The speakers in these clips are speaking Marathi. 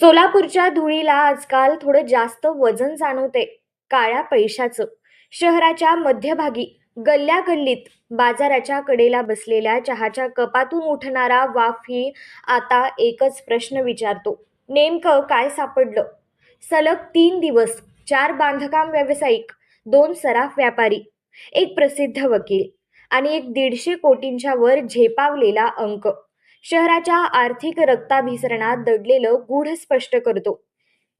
सोलापूरच्या धुळीला आजकाल थोडं जास्त वजन जाणवते. काळ्या पैशाचं. शहराच्या मध्यभागी गल्ल्या गल्लीत बाजाराच्या कडेला बसलेल्या चहाच्या कपातून उठणारा वाफ ही आता एकच प्रश्न विचारतो. नेमकं काय सापडलं? सलग तीन दिवस चार बांधकाम व्यावसायिक दोन सराफ व्यापारी एक प्रसिद्ध वकील आणि एक दीडशे कोटींच्या वर झेपावलेला अंक. शहराच्या आर्थिक रक्ताभिसरणात दडलेलं गूढ स्पष्ट करतो.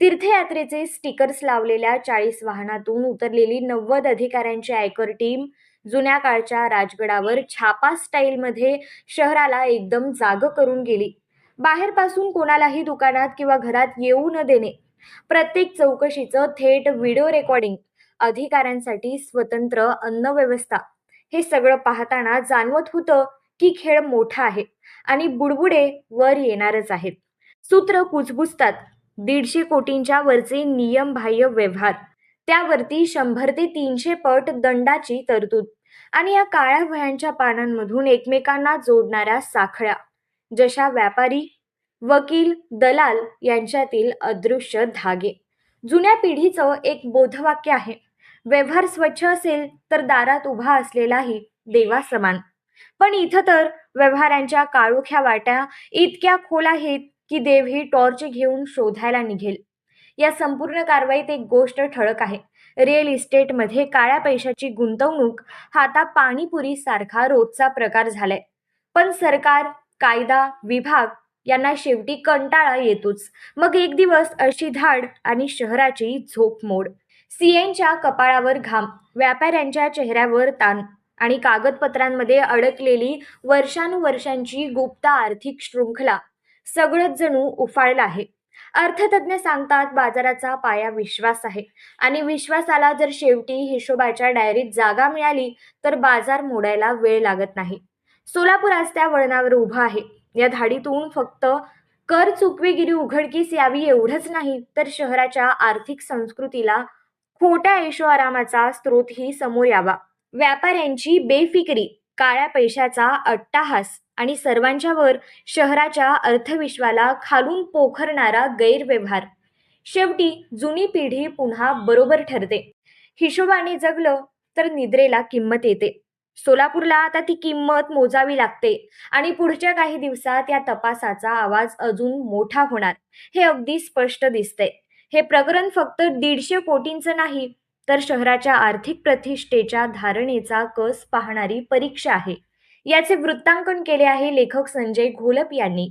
तीर्थयात्रेचे स्टिकर्स लावलेल्या चाळीस वाहनातून उतरलेली नव्वद अधिकाऱ्यांची आयकर टीम जुन्या काळच्या राजगडावर छापा स्टाईलमध्ये शहराला एकदम जाग करून गेली. बाहेरपासून कोणालाही दुकानात किंवा घरात येऊ न देणे. प्रत्येक चौकशीचं थेट व्हिडिओ रेकॉर्डिंग. अधिकाऱ्यांसाठी स्वतंत्र अन्न व्यवस्था हे सगळं पाहताना जाणवत होतं की खेळ मोठा आहे आणि बुडबुडे वर येणारच आहेत. सूत्र कुजबुजतात. दीडशे कोटींच्या वरचे नियमबाह्य व्यवहार. त्यावरती शंभर ते तीनशे पट दंडाची तरतूद. आणि या काळ्या वह्यांच्या पानांमधून एकमेकांना जोडणाऱ्या साखळ्या. जशा व्यापारी वकील दलाल यांच्यातील अदृश्य धागे. जुन्या पिढीचं एक बोधवाक्य आहे. व्यवहार स्वच्छ असेल तर दारात उभा असलेलाही देवा समान पण इथं तर व्यवहारांच्या काळोख्या वाट्या इतक्या खोल आहेत की देव ही टॉर्च घेऊन शोधायला निघेल. या संपूर्ण कारवाईत एक गोष्ट ठळक आहे. रिअल इस्टेटमध्ये काळ्या पैशाची गुंतवणूक हा आता पाणीपुरी सारखा रोजचा प्रकार झालाय. पण सरकार कायदा विभाग यांना शेवटी कंटाळा येतोच. मग एक दिवस अशी धाड आणि शहराची झोप मोड. सीएनच्या कपाळावर घाम व्यापाऱ्यांच्या चेहऱ्यावर ताण. आणि कागदपत्रांमध्ये अडकलेली वर्षानुवर्षांची गुप्त आर्थिक शृंखला सगळंच जणू उफाळलं आहे. अर्थतज्ञ सांगतात बाजाराचा पाया विश्वास आहे आणि विश्वासाला जर शेवटी हिशोबाच्या डायरीत जागा मिळाली तर बाजार मोडायला वेळ लागत नाही. सोलापूर आज त्या वळणावर उभा आहे. या धाडीतून फक्त कर चुकवेगिरी उघडकीस यावी एवढंच नाही तर शहराच्या आर्थिक संस्कृतीला खोट्या ऐशोआरामाचा स्रोतही समोर यावा. व्यापाऱ्यांची बेफिकिरी काळ्या पैशाचा अट्टाहास आणि सर्वांच्यावर शहराच्या अर्थविश्वाला खालून पोखरणारा गैरव्यवहार. शेवटी जुनी पिढी पुन्हा बरोबर ठरते. हिशोबाने जगलं तर निद्रेला किंमत येते. सोलापूरला आता ती किंमत मोजावी लागते आणि पुढच्या काही दिवसात या तपासाचा आवाज अजून मोठा होणार हे अगदी स्पष्ट दिसते हे प्रकरण फक्त दीडशे कोटींचं नाही तर शहराच्या आर्थिक प्रतिष्ठेच्या धारणेचा कस पाहणारी परीक्षा आहे. याचे वृत्तांकन केले आहे लेखक संजय घोलप यांनी.